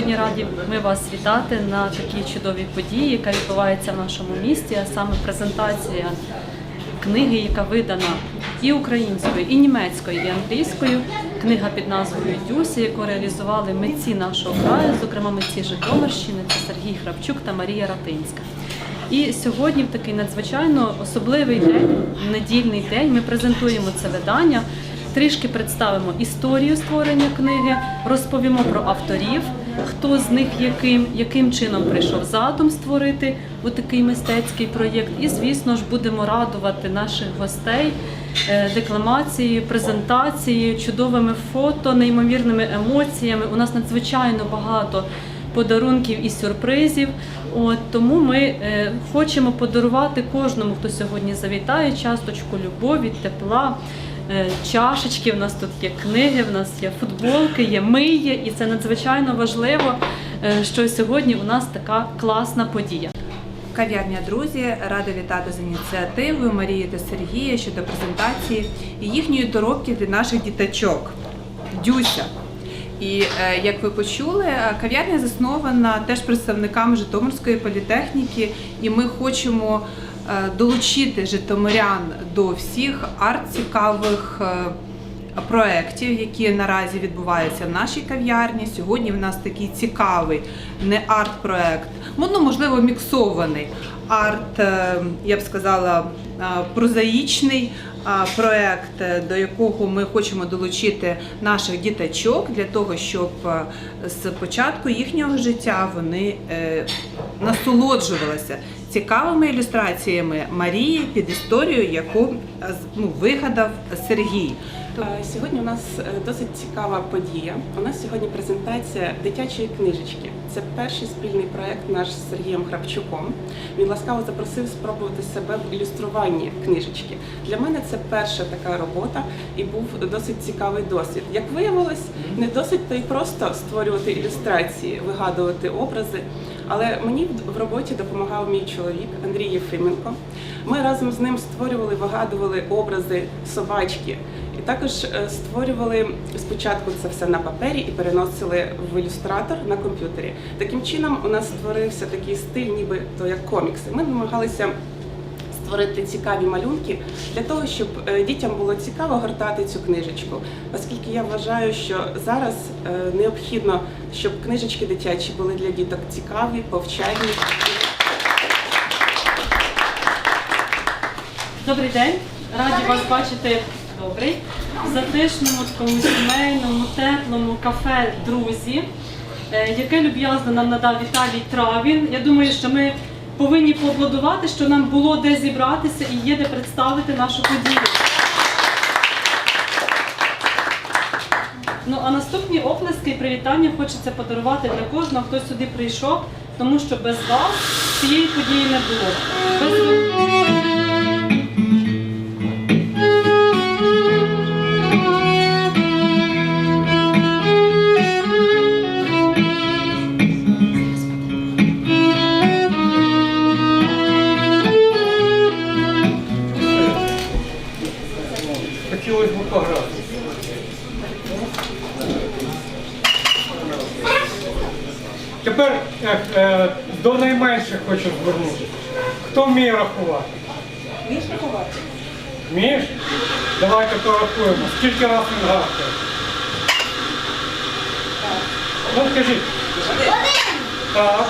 сьогодні раді ми вас вітати на такій чудовій події, яка відбувається в нашому місті, а саме презентація книги, яка видана і українською, і німецькою, і англійською. Книга під назвою Дюся, яку реалізували митці нашого краю, зокрема митці Житомирщини, це Сергій Храпчук та Марія Ратинська. І сьогодні, в такий надзвичайно особливий день, недільний день, ми презентуємо це видання. Трішки представимо історію створення книги, розповімо про авторів, хто з них яким, яким чином прийшов задум створити такий мистецький проєкт. І, звісно ж, будемо радувати наших гостей е, декламацією, презентацією, чудовими фото, неймовірними емоціями. У нас надзвичайно багато подарунків і сюрпризів. От тому ми е, хочемо подарувати кожному, хто сьогодні завітає, часточку любові, тепла. Е, Чашечки, в нас тут є книги, в нас є футболки, є миє, і це надзвичайно важливо, е, що сьогодні у нас така класна подія. Кав'ярня друзі рада вітати з ініціативою Марії та Сергія щодо презентації і їхньої доробки для наших діточок. Дюся. І е, як ви почули, кав'ярня заснована теж представниками Житомирської політехніки, і ми хочемо долучити житомирян до всіх арт-цікавих. е, проєктів, які наразі відбуваються в нашій кав'ярні. Сьогодні в нас такий цікавий не арт-проект, ну, можливо, міксований арт, е, я б сказала, е, прозаїчний е, проект, е, до якого ми хочемо долучити наших діточок для того, щоб е, з початку їхнього життя вони е, насолоджувалися цікавими ілюстраціями Марії під історію, яку ну, вигадав Сергій. Е, Сьогодні у нас е, досить цікава подія. У нас сьогодні презентація дитячої книжечки. Це перший спільний проект наш з Сергієм Храпчуком. Він ласкаво запросив спробувати себе в ілюструванні книжечки. Для мене це перша така робота і був досить цікавий досвід. Як виявилось, не досить то й просто створювати ілюстрації, вигадувати образи. Але мені в роботі допомагав мій чоловік Андрій Єфименко. Ми разом з ним створювали, вигадували образи собачки. І також е, створювали спочатку це все на папері і переносили в ілюстратор на комп'ютері. Таким чином у нас створився такий стиль, ніби то як комікси. Ми намагалися створити цікаві малюнки для того, щоб е, дітям було цікаво гортати цю книжечку, оскільки я вважаю, що зараз е, необхідно, щоб книжечки дитячі були для діток цікаві, повчальні. Добрий день, раді вас бачити. Добрий. Затишному, такому сімейному, теплому кафе Друзі, е, яке люб'язно нам надав Віталій Травін. Я думаю, що ми повинні поаплодувати, що нам було де зібратися і є де представити нашу подію. Ну а наступні оплески і привітання хочеться подарувати для кожного, хто сюди прийшов, тому що без вас цієї події не було. Без Хотілося б пограти. Тепер е, е, до найменших хочу звернутися. Хто вміє рахувати? Вмієш рахувати? Вмієш? Давайте порахуємо. Скільки разів він гавкає? Ну, скажіть. Так.